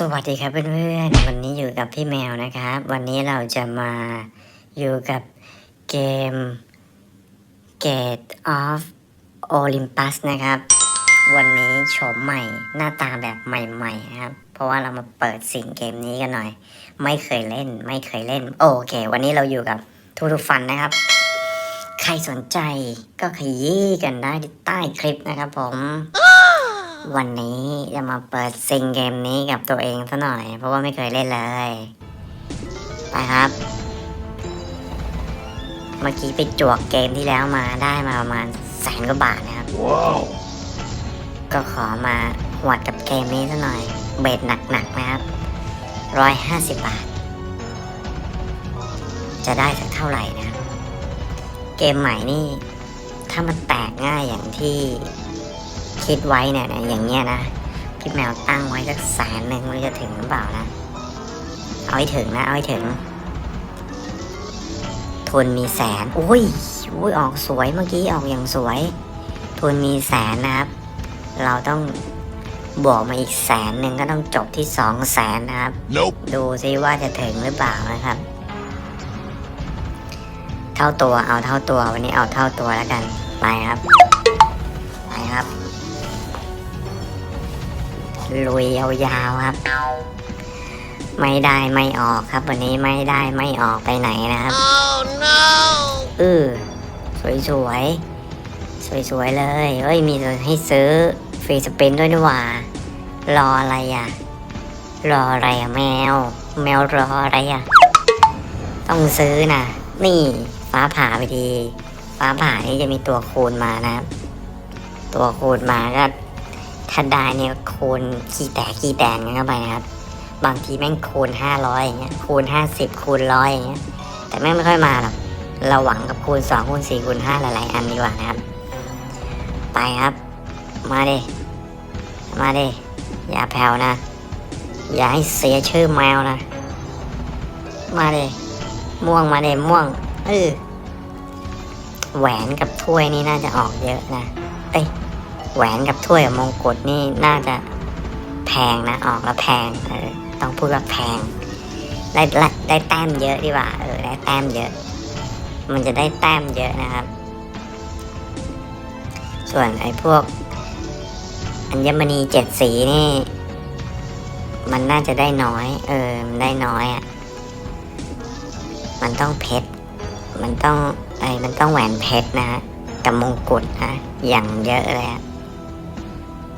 สวัสดีครับเพื่อนๆ วันนี้อยู่กับพี่แมวนะครับ วันนี้เราจะมาอยู่กับเกม Gate of Olympus นะครับ วันนี้โฉมใหม่หน้าตาแบบใหม่ๆนะครับ เพราะว่าเรามาเปิดสิ่งเกมนี้กันหน่อย ไม่เคยเล่น ไม่เคยเล่น โอเค วันนี้เราอยู่กับทูทูฟันนะครับ ใครสนใจก็ขยี้กันได้ใต้คลิปนะครับผม วันนี้จะมาเปิดซิงเกมนี้กับตัวเองซะหน่อย เพราะว่าไม่เคยเล่นเลยไปครับ เมื่อกี้ไปจวกเกมที่แล้วมาได้มาประมาณแสนกว่าบาทนะครับ Wow. ก็ขอมาหวดกับเกมนี้ซะหน่อย เบสหนักๆนะครับร้อยห้าสิบบาท จะได้สักเท่าไหร่นะครับ เกมใหม่นี่ ถ้ามันแตกง่ายอย่างที่ คิดไว้เนี่ยนะอย่างเงี้ยนะ พี่แมวตั้งไว้สักแสนหนึ่งมันจะถึงหรือเปล่านะ เอาให้ถึงนะ เอาให้ถึง ทุนมีแสนอุ้ยอุ้ยออกสวยเมื่อกี้ออกอย่างสวย ทุนมีแสนนะครับ เราต้องบวกมาอีกแสนหนึ่งก็ต้องจบที่สองแสนนะครับ Nope. ดูซิว่าจะถึงหรือเปล่านะครับ เท่าตัวเอาเท่าตัววันนี้เอาเท่าตัวแล้วกัน ไปครับ ไปครับ ลุยยาวๆครับ ไม่ได้ไม่ออกครับ วันนี้ไม่ได้ไม่ออกไปไหนนะครับ Oh no. เออสวยๆสวยๆเลยเอ้ยมีให้ซื้อฟรีสปินด้วยนี่หว่ารออะไรอะ รออะไรอะแมว แมวรออะไรอะ ต้องซื้อนะนี่ฟ้าผ่าไปดี ฟ้าผ่านี่จะมีตัวคูณมานะครับ ตัวคูณมาก็ ถ้าได้เนี่ยคูณขี้แตกขี้แตนกันเข้าไปนะครับ บางทีแม่งคูณห้าร้อยอย่างเงี้ยคูณห้าสิบคูณร้อยอย่างเงี้ยแต่แม่งไม่ค่อยมาหรอกเราหวังกับคูณสองคูณสี่คูณห้าหลายๆอันดีกว่านะครับ ไปครับ มาดิมาดิอย่าแผ่วนะ อย่าให้เสียชื่อแมวนะ มาดิม่วงมาดิม่วงเออแหวนกับถ้วยนี่น่าจะออกเยอะนะ เอ้ย แหวนกับถ้วยกับมงกุฎนี่น่าจะแพงนะออกแล้วแพงเออต้องพูดว่าแพงได้ได้ได้แต้มเยอะดีกว่าเออได้แต้มเยอะ มันจะได้แต้มเยอะนะครับ ส่วนไอ้พวก อัญมณีเจ็ดสีนี่ มันน่าจะได้น้อย เออมันได้น้อยอะ่ะมันต้องเพชรมันต้องไอ้มันต้องแหวนเพชรนะฮะกับมงกุฎนะอย่างเยอะเลยอะ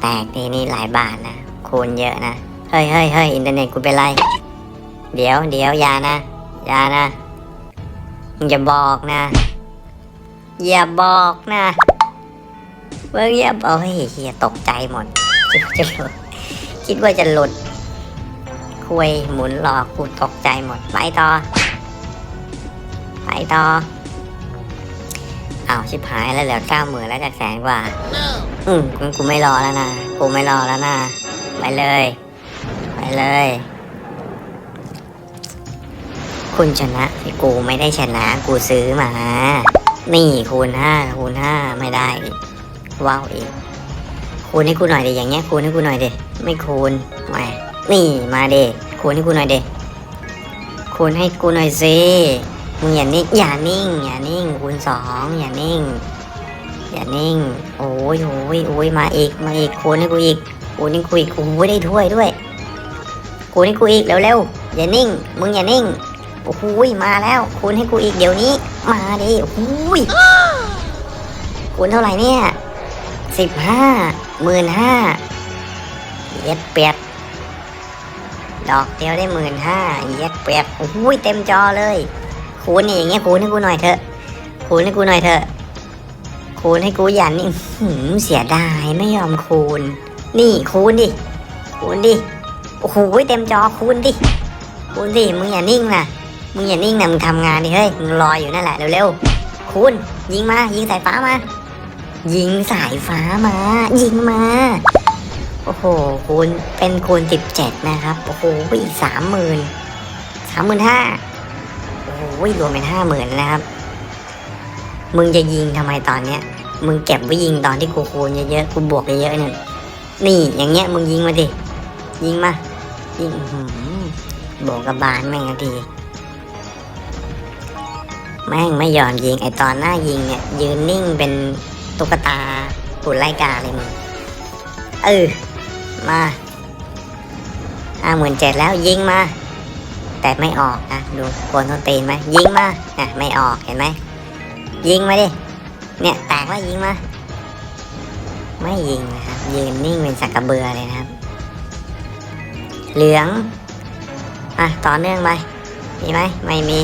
แตกนี่นี่หลายบาทนะ คูณเยอะนะ เฮ้ยเฮ้ยเฮ้ยอินเทอร์เน็ตกูเป็นไร เดี๋ยวเดี๋ยวอย่านะ อย่านะ อย่าบอกนะ อย่าบอกนะเมื่อกี้บอกเฮ้ยเฮียตกใจหมดคิดว่าจะหลุดคิดว่าจะหลุด คุยหมุนหลอกกูตกใจหมด ไปต่อ ไปต่อ อ้าวชิบหายแล้วเหลือเก้าหมื่นแล้วจากแสนกว่า No. อืมงั้นกูไม่รอแล้วนะกูไม่รอแล้วนะไปเลย ไปเลย คุณชนะที่กูไม่ได้ชนะกูซื้อมา นี่คูณห้าคูณห้าไม่ได้อีกว้าวอีกคูณให้กูหน่อยดิอย่างเงี้ยคูณให้กูหน่อยดิไม่คูณมานี่มาดิคูณให้กูหน่อยดิคูณให้กูหน่อยสิมึง อย่านิ่งอย่านิ่งอย่านิ่งคูณสองอย่านิ่ง อย่านิ่ง โอ้ยโอ้ยโอ้ยมาอีกมาอีกคูณให้กูอีกคูณให้กูอีกโอ้ยได้ถ้วยด้วยคูณให้กูอีกเร็วๆอย่านิ่ง มึงอย่านิ่งโอ้ยมาแล้วคูณให้กูอีกเดี๋ยวนี้ มาดิโอ้ยคูณเท่าไหร่เนี่ยสิบห้าหมื่นห้าเย็ดเปียดดอกเดียวได้หมื่นห้าเย็ดเปียดโอ้ยเต็มจอเลย คูณนี่อย่างเงี้ยคูณให้กูหน่อยเถอะคูณให้กูหน่อยเถอะคูณให้กูอย่านิ่งหืมเสียดายไม่ยอมคูณ นี่คูณดิ คูณดิ โอ้โหเต็มจอคูณดิ คูณดิ มึงอย่านิ่งนะมึงอย่านิ่งนะมึงทำงานดิเฮ้ย มึงรออยู่นั่นแหละเร็วๆ คูณ ยิงมา ยิงสายฟ้ามา ยิงสายฟ้ามา ยิงมา โอ้โห คูณ เป็นคูณสิบเจ็ดนะครับ โอ้โหอีกสามหมื่นสามหมื่นห้า อ้โหรวมเป็นห้าหมื่นนะครับ มึงจะยิงทำไมตอนเนี้ย มึงเก็บไว้ยิงตอนที่กูคูณเยอะๆกูบวกเยอะๆเนี่ยนี่อย่างเงี้ยมึงยิงมาดิ ยิงมา ยิงอื้อกกับบาลแม่งทีแม่งไม่ยอมยิงไอตอนหน้ายิงเนี่ย ยืนนิ่งเป็นตุ๊กตาหุ่นไล่กาเลยมึงเออมาห้าหมื่นเจ็ดแล้วยิงมา แต่ไม่ออกนะดูโกนต้นตีนไหมยิงมาน่ะไม่ออกเห็นไหมยิงมาดิเนี่ยแตกว่ายิงมาไม่ยิงนะครับยืนนิ่งเป็นสักกระเบือเลยนะครับ เหลืองอะต่อเนื่องไปมีไหมไม่มี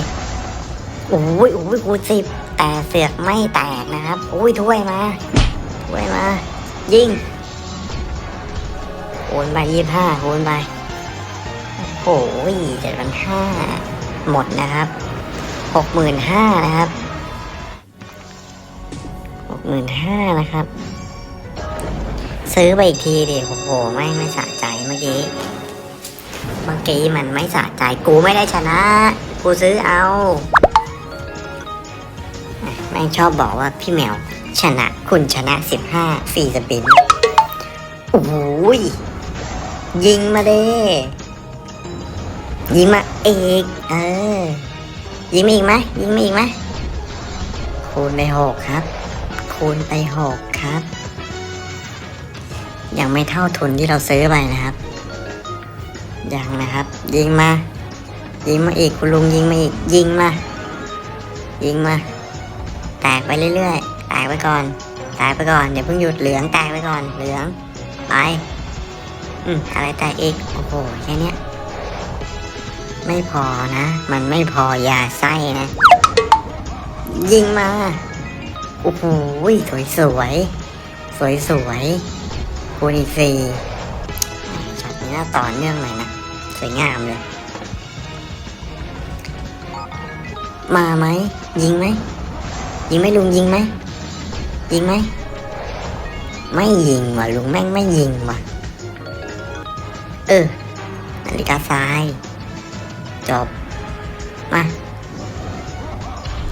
โอ้ยโอ้ยคูสิบแต่เสือกไม่แตกนะครับโอ้ยถ้วยมาถ้วยมา ยิงโอนไปยี่ห้าโอนไป โอ้ยเจ็ดพันห้าหมดนะครับหกหมื่นห้านะครับหกหมื่นห้านะครับ ซื้อไปอีกทีดิโอ้โหไม่ไม่สะใจเมื่อกี้เมื่อกี้มันไม่สะใจกูไม่ได้ชนะ กูซื้อเอาแม่ชอบบอกว่าพี่แมวชนะคุณชนะสิบห้าฟรีสปินโอ้ยยิงมาเด้ ยิงมาอีก เออ ยิงมาอีกไหมยิงมาอีกไหมคูณไปหกครับ คูณไปหกครับ ยังไม่เท่าทุนที่เราซื้อไปนะครับ ยังนะครับ ยิงมา ยิงมาอีกคุณลุงยิงมาอีก ยิงมา ยิงมา แตกไปเรื่อยๆ แตกไปก่อน แตกไปก่อนอย่าเพิ่งหยุดเหลืองแตกไปก่อน เหลือง ไป อืมอะไรแตกอีก โอ้โห แค่เนี้ย ไม่พอนะ มันไม่พอยาไส้นะ ยิงมาโอ้โหสวยสวยสวยสวยคูณอีกสี่ช็อตนี้น่าต่อเนื่องหน่อยนะ สวยงามเลย มาไหม ยิงไหม ยิงไหมลุงยิงไหม ยิงไหม ไม่ยิงว่ะลุงแม่งไม่ยิงว่ะ เออนาฬิกาทราย จบ มา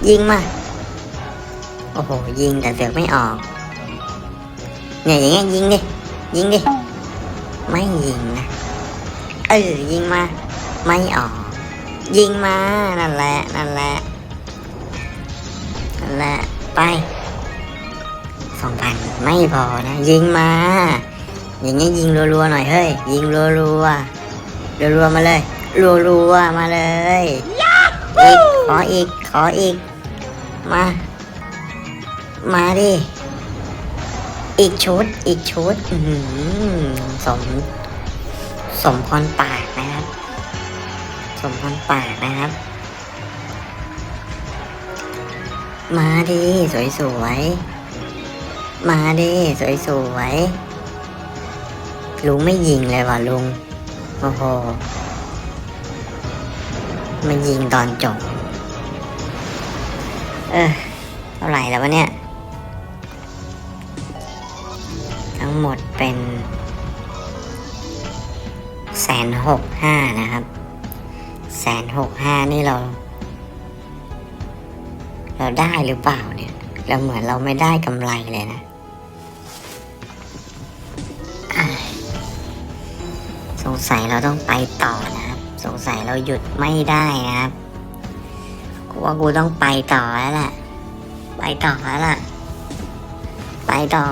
ยิงมา โอ้โห ยิงแต่เสือกไม่ออก เนี่ยอย่างเงี้ยยิงดิ ยิงดิ ไม่ยิงนะ เออ ยิงมา ไม่ออก ยิงมา นั่นแหละ นั่นแหละ นั่นแหละ ไป สองพันไม่พอนะ ยิงมา อย่างเงี้ยยิงรัวๆหน่อยเฮ้ย ยิงรัวๆรัวๆมาเลย รัวๆมาเลยอีกขออีกขออีก มา มาดิ อีกชุดอีกชุดอื้อหือสม สมพรปากนะครับ สมพรปากนะครับ มาดิสวยๆ มาดิสวยๆลุงไม่ยิงเลยว่ะลุง โอ้โห มันยิงตอนจบ เออเท่าไหร่แล้ววะเนี่ย ทั้งหมดเป็นแสนหกห้านะครับแสนหกห้านี่เรา เราได้หรือเปล่าเนี่ย เราเหมือนเราไม่ได้กำไรเลยนะ สงสัยเราต้องไปต่อนะ สงสัยเราหยุดไม่ได้นะครับกูว่ากูต้องไปต่อแล้วล่ะ ไปต่อแล้วล่ะ ไปต่อ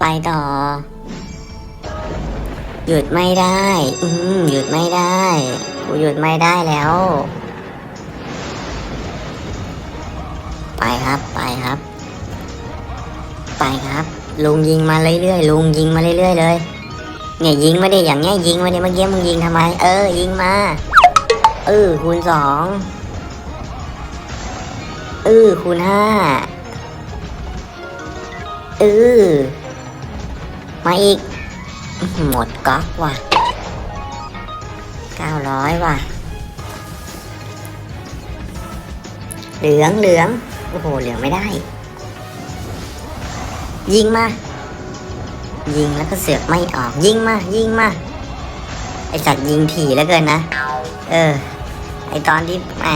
ไปต่อ หยุดไม่ได้ อืมหยุดไม่ได้ กูหยุดไม่ได้แล้ว ไปครับ ไปครับ ไปครับ ลุงยิงมาเรื่อยๆ ลุงยิงมาเรื่อยๆเลย เนี่ยยิงมาดิอย่างเงี้ยยิงมาดิเมื่อกี้มึงยิงทำไม เออ ยิงมาเออคูณสองเออคูณห้าเออมาอีกอื้อหือหมดก๊อกว่ะเก้าร้อยว่ะ เหลืองเหลืองโอ้โหเหลืองไม่ได้ ยิงมา ยิงแล้วก็เสือกไม่ออกยิงมายิงมาไอสัตว์ยิงถี่แล้วเกินนะ เออ ไอตอนที่แหม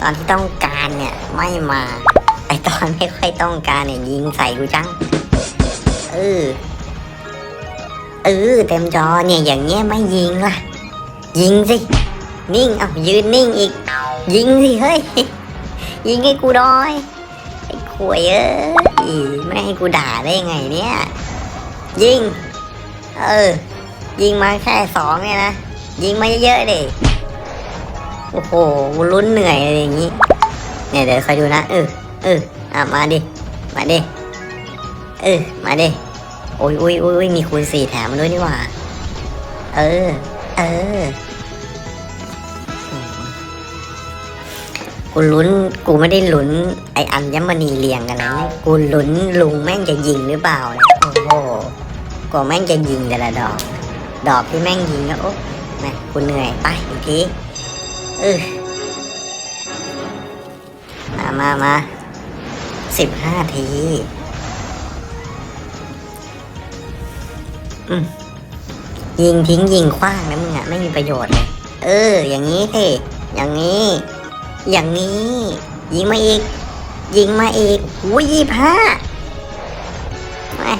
ตอนที่ต้องการเนี่ยไม่มา ไอตอนไม่ค่อยต้องการเนี่ยยิงใส่กูจังเออเออเต็มจอเนี่ยอย่างเงี้ยไม่ยิงล่ะ ยิงสินิ่งเอายืนนิ่งอีก ยิงสิเฮ้ยยิงให้กูหน่อยไอ้ขวยเอ้ยไม่ให้กูด่าได้ไงเนี่ย ยิง เออ ยิงมาแค่สองเนี่ยนะ ยิงมาเยอะๆดิโอ้โหลุ้นเหนื่อยอะไรอย่างงี้ เนี่ยเดี๋ยวคอยดูนะ เออ เออ อะมาดิ มาดิ เออ มาดิ โอ้ยโอ้ยโอ้ยโอ้ยมีคูณสี่แถมมาด้วยนี่หว่า เออ เออ กูลุ้น กูไม่ได้ลุ้น ไออัญมณีเรียงกันนะ กูลุ้นลุงแม่งจะยิงหรือเปล่านี่ยโอ้โห กูแม่งจะยิงแต่ละดอก ดอกที่แม่งยิงก็โอ้แม่งกูเหนื่อยไปอีกทีเออมามามาสิบห้าทีอืมยิงทิ้งยิงคว้างนะมึงอะไม่มีประโยชน์เลย เออ อย่างนี้สิอย่างนี้ อย่างนี้ ยิงมาอีก ยิงมาอีกหูยี่ห้า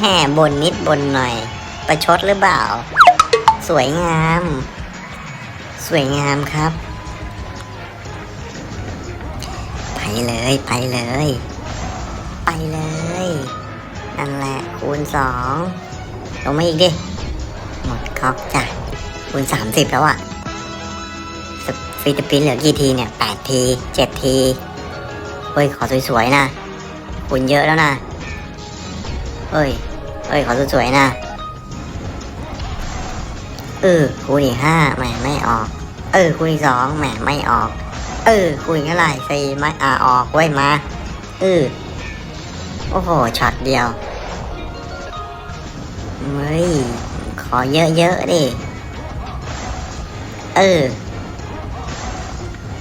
แห่บนนิดบนหน่อย ประชดหรือเปล่า สวยงาม สวยงามครับ ไปเลยไปเลย ไปเลย นั่นแหละคูณสองลงมาอีกดิ หมดคอกจ้ะคูณสามสิบแล้วอะฟิลิปปินส์เหลือกี่ทีเนี่ยแปดทีเจ็ดทีเฮ้ยขอสวยๆนะคูณเยอะแล้วนะ เฮ้ยเฮ้ย ขอสวยๆนะ เออ คูณอีกห้าแหมไม่ออก เออ คูณอีกสองแหมไม่ออก เออ คูณเท่าไหร่สี่ไม่อ่าออกไว้มา เออ โอ้โห ช็อตเดียว เฮ้ย ขอเยอะๆดิ เออ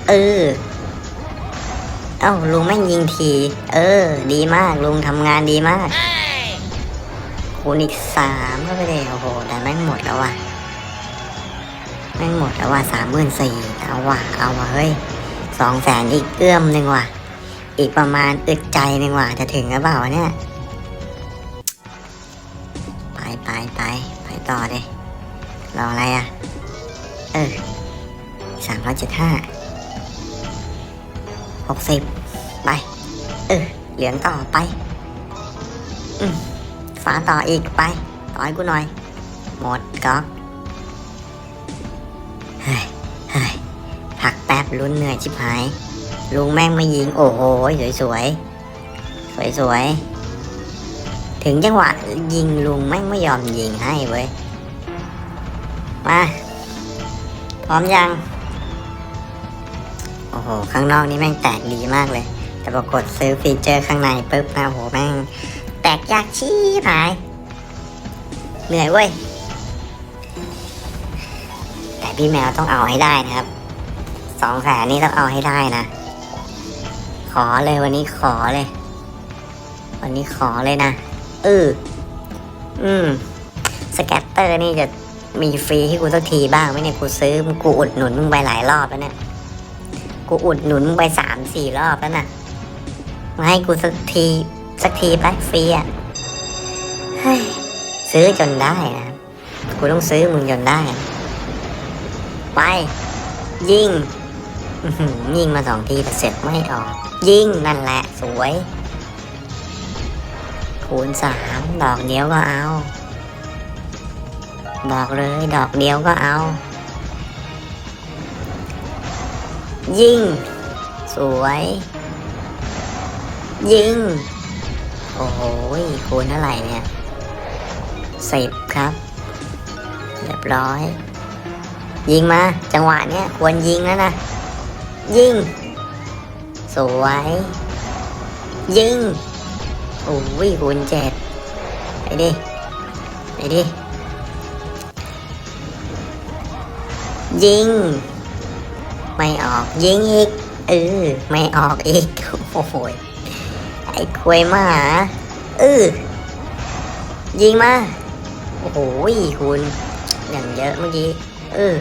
เออเอ้าลุงแม่งยิงที เออ ดีมากลุงทำงานดีมาก คูณอีกสามก็ไปเลยโอ้โห แต่แม่งหมดแล้วว่ะ แม่งหมดแล้วว่ะสามหมื่นสี่เอาว่ะ เอาว่ะเฮ้ยสองแสนอีกเอื้อมหนึ่งว่ะ อีกประมาณอึดใจหนึ่งว่ะ จะถึงหรือเปล่าวะเนี่ย ไปไปไปไปต่อเลยรออะไรอะ เออสามร้อยเจ็ดห้าหกสิบไป เออ เหลืองต่อไป อืม ฟาต่ออีกไป ต่อให้กูหน่อย หมดก๊อกเฮ้ยเฮ้ยพักแป๊บลุ้นเหนื่อยชิบหาย ลุงแม่งไม่ยิง โอ้โห สวยสวยสวยสวยๆถึงจังหวะยิงลุงแม่งไม่ยอมยิงให้เว้ย มา พร้อมยัง โอ้โห ข้างนอกนี่แม่งแตกดีมากเลย แต่ปรากฏซื้อฟีเจอร์ข้างในปุ๊บนะโอ้โห แม่ง แตกยากชี้หาย เหนื่อยเว้ย แต่พี่แมวต้องเอาให้ได้นะครับ สองแสนนี่ต้องเอาให้ได้นะ ขอเลยวันนี้ขอเลย วันนี้ขอเลยนะเอออืม สแกตเตอร์นี่จะมีฟรีให้กูสักทีบ้างไหมเนี่ยกูซื้อกูอุดหนุนมึงไปหลายรอบแล้วเนี่ยกูอุดหนุนมึงไปสามสี่รอบแล้วนะมาให้กูสักที สักทีไปฟรีอะซื้อจนได้นะกูต้องซื้อมึงจนได้ ไป ยิงยิงมาสองทีแต่เสร็จไม่ออก ยิงนั่นแหละสวย คูณสามดอกเดียวก็เอาบอกเลยดอกเดียวก็เอา ยิง สวย ยิง โอ้โหคูณเท่าไหร่เนี่ยสิบครับ เรียบร้อย ยิงมา จังหวะเนี้ยควรยิงแล้วนะ ยิง สวย ยิงโอ้ยคูณเจ็ดไปดิ ไปดิ ยิง ไม่ออกยิงอีกเออไม่ออกอีก โอ้โห ไอ้ควยมาเออยิงมา โอ้โหคุณอย่างเยอะเมื่อกี้เออ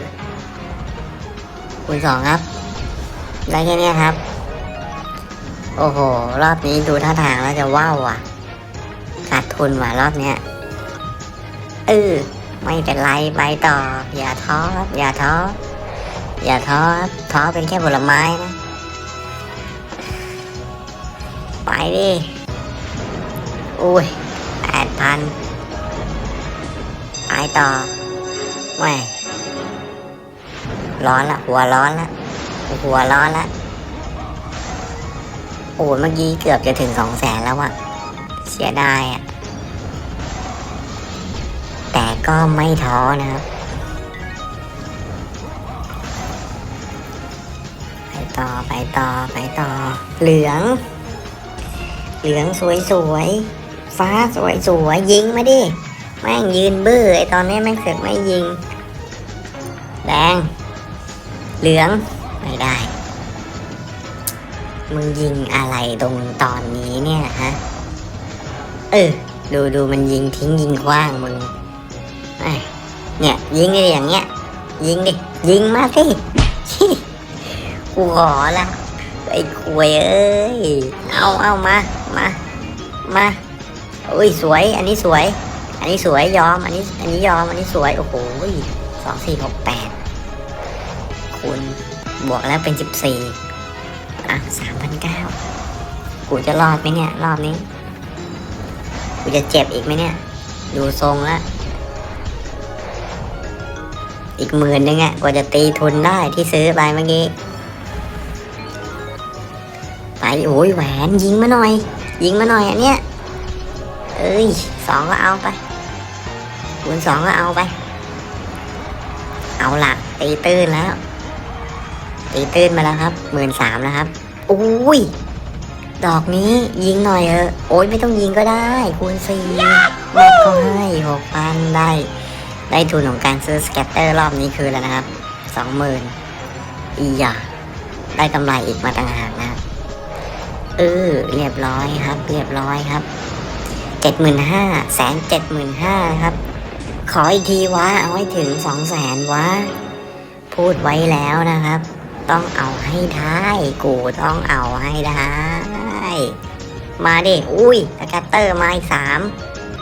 คุณสองครับ ได้แค่นี้ครับ โอ้โห รอบนี้ดูท่าทางแล้วจะว้าวว่ะ ขาดทุนว่ะรอบเนี้ยเออไม่เป็นไรไปต่อ อย่าท้ออย่าท้ออย่าท้อท้อเป็นแค่ผลไม้นะ ไปดิอุ้ยแปดพันไปต่อแหม่ร้อนละ หัวร้อนละ หัวร้อนละ โอ้ยเมื่อกี้เกือบจะถึงสองแสนแล้วอะเสียดายอะแต่ก็ไม่ท้อนะครับไปต่อไปต่อไปต่อ เหลือง เหลืองสวยสวยๆฟ้าสวยสวยๆยิงมาดิ แม่งยืนบื้อไอตอนนี้แม่งเสือกไม่ยิง แดง เหลือง ไม่ได้ มึงยิงอะไรตรงตอนนี้เนี่ยฮะ เออ ดูดูมันยิงทิ้งยิงคว้างมึงไอ้เนี่ย ยิงดิอย่างเงี้ย ยิงดิ ยิงมาสิกูขอละไอ้ควยเอ้ย เอาเอามา มา มาอุ้ยสวย อันนี้สวย อันนี้สวยยอม อันนี้ อันนี้ยอม อันนี้สวย โอ้โหสองสี่หกแปดคูณบวกแล้วเป็นสิบสี่อะสามพันเก้ากูจะรอดไหมเนี่ย รอบนี้ กูจะเจ็บอีกไหมเนี่ย ดูทรงแล้วอีกหมื่นนึงอะกว่าจะตีทุนได้ที่ซื้อไปเมื่อกี้ ไปโอ้ยแหวนยิงมาหน่อย ยิงมาหน่อยอันเนี้ยเอ้ยสองก็เอาไปคูณสองก็เอาไป เอาละตีตื้นแล้ว ตีตื้นมาแล้วครับหมื่นสามแล้วครับอุ้ยดอกนี้ยิงหน่อยเออโอ้ยไม่ต้องยิงก็ได้ คูณสี่แม่ก็ให้หกพันได้ ได้ทุนของการซื้อสแกตเตอร์รอบนี้คือแล้วนะครับสองหมื่นอีหยาได้กำไรอีกมาต่างหากนะครับ เออเรียบร้อยครับ เรียบร้อยครับเจ็ดหมื่นห้าแสนเจ็ดหมื่นห้าครับ ขออีกทีวะเอาให้ถึงสองแสนวะพูดไว้แล้วนะครับ ต้องเอาให้ได้กูต้องเอาให้ได้มาดิอุ้ยสแกตเตอร์มาอีกสาม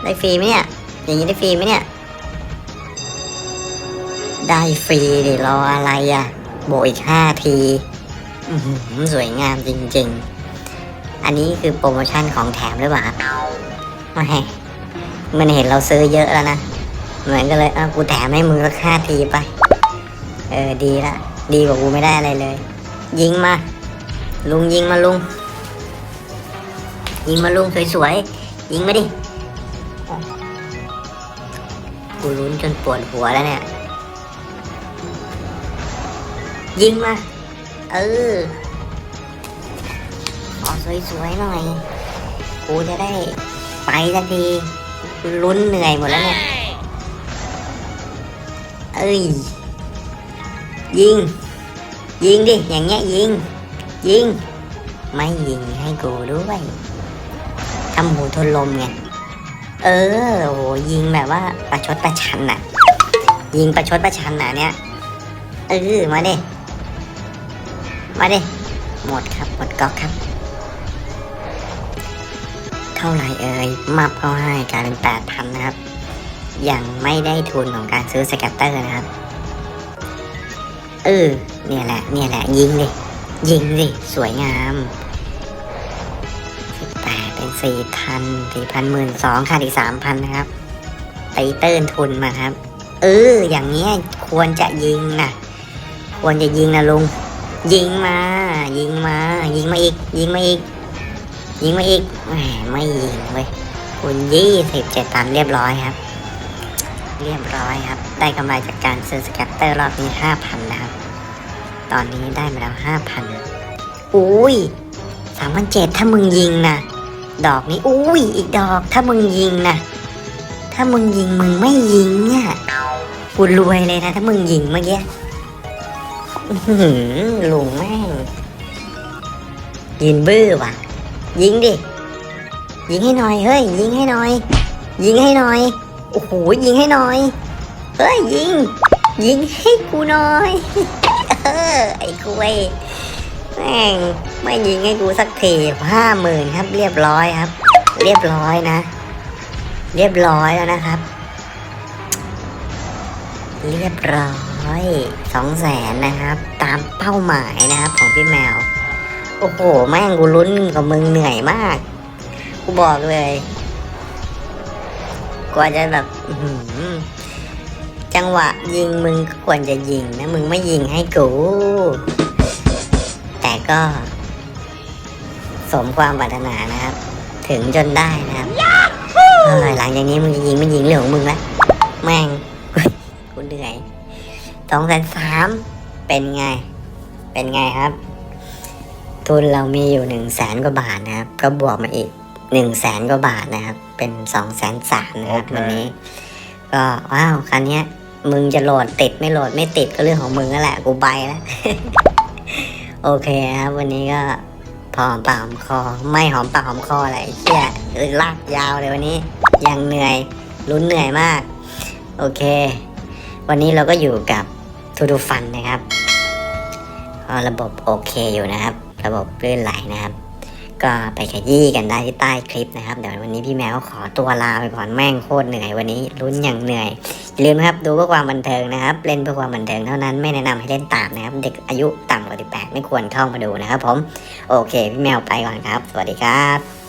ได้ฟรีไหมเนี่ยอย่างนี้ได้ฟรีไหมเนี่ยได้ฟรีดิรออะไรอะ่ะโบอีกห้าทีสวยงามจริง ๆ อันนี้คือโปรโมชั่นของแถมหรือเปล่าครับไม่มันเห็นเราซื้อเยอะแล้วนะเหมือนกันเลยเอะกูแถมให้มือละห้าทีไป เออดีละ ดีกว่ากูไม่ได้อะไรเลย ยิงมา ลุงยิงมาลุง ยิงมาลุงสวยๆ ยิงมาดิ กูลุ้นจนปวดหัวแล้วเนี่ย ยิงมา เออ สวยๆหน่อย กูจะได้ไปสักทีลุ้นเหนื่อยหมดแล้วเนี่ย เอ้ย ยิง ยิงดิ อย่างเงี้ยยิง ยิง ไม่ยิงให้กูด้วยทำหูทนลมไง เออโหยิงแบบว่าประชดประชันน่ะ ยิงประชดประชันน่ะเนี่ย เออ มาดิ มาดิ หมดครับ หมดก๊อกครับ ท่าไหร่เอ่ยมับเข้าให้กลายเป็นแปดพันนะครับ ยังไม่ได้ทุนของการซื้อสแกตเตอร์นะครับ เออเนี่ยแหละ เนี่ยแหละ ยิงดิ ยิงดิ สวยงามสิบแปดเป็นสี่พันสี่พันหมื่นสองค่ะอีกสามพันนะครับตีเติ้นทุนมาครับ เออ อย่างเงี้ยควรจะยิงนะควรจะยิงนะลุง ยิงมา ยิงมา ยิงมาอีก ยิงมาอีก ยิงมาอีกไม่ยิงเว้ยคุณยี่สิบเจ็ดพันเรียบร้อยครับ เรียบร้อยครับ ได้กำไรจากการซื้อสแกตเตอร์รอบนี้ห้าพันนะครับ ตอนนี้ได้มาแล้วห้าพันอุ้ยสามพันเจ็ดถ้ามึงยิงนะดอกนี้อุ้ยอีกดอกถ้ามึงยิงนะถ้ามึงยิงมึงไม่ยิงเนี่ยกูรวยเลยนะ ถ้ามึงยิงเมื่อกี้หือลุงแม่งยินบื้อว่ะ ยิงดิ ยิงให้หน่อย เฮ้ย ยิงให้หน่อย ยิงให้หน่อย โอ้โห ยิงให้หน่อย เฮ้ย ยิง ยิงให้กูหน่อย เออ ไอ้กล้วยแม่งไม่ยิงให้กูสักทีห้าหมื่นครับ เรียบร้อยครับ เรียบร้อยนะ เรียบร้อยแล้วนะครับ เรียบร้อยอยสองแสนนะครับ ตามเป้าหมายนะครับของพี่แมว โอ้โห แม่งกูลุ้นกับมึงเหนื่อยมาก กูบอกเลยกว่าจะแบบจังหวะยิงมึงก็ควรจะยิงนะ มึงไม่ยิงให้กู แต่ก็ สมความปรารถนานะครับ ถึงจนได้นะครับหลังจากนี้มึงจะยิงไม่ยิงเรื่องของมึงละแม่งกูเหนื่อยสองแสนสามเป็นไง เป็นไงครับ ทุนเรามีอยู่หนึ่งแสนกว่าบาทนะครับ ก็บวกมาอีกหนึ่งแสนกว่าบาทนะครับ เป็นสองแสนสามนะครับโอเควันนี้ ก็ว้าวคันนี้ยมึงจะโหลดติดไม่โหลดไม่ติดก็เรื่องของมึงนั่นแหละกูไปแล้ว โอเคครับ วันนี้ก็พอหอมปากหอมคอ ไม่หอมปากหอมคออะไรเชี่ยลากยาวเลยวันนี้ ยังเหนื่อยลุ้นเหนื่อยมาก โอเค วันนี้เราก็อยู่กับทูดูฟันนะครับก็ระบบโอเคอยู่นะครับ ระบบลื่นไหลนะครับ ก็ไปขยี้กันได้ที่ใต้คลิปนะครับ เดี๋ยววันนี้พี่แมวขอตัวลาไปก่อนแม่งโคตรเหนื่อยวันนี้ลุ้นอย่างเหนื่อยอย่าลืมครับดูเพื่อความบันเทิงนะครับ เล่นเพื่อความบันเทิงเท่านั้นไม่แนะนำให้เล่นตามนะครับ เด็กอายุต่ำกว่า18ไม่ควรเข้ามาดูนะครับ ผมโอเค พี่แมวไปก่อนครับ สวัสดีครับ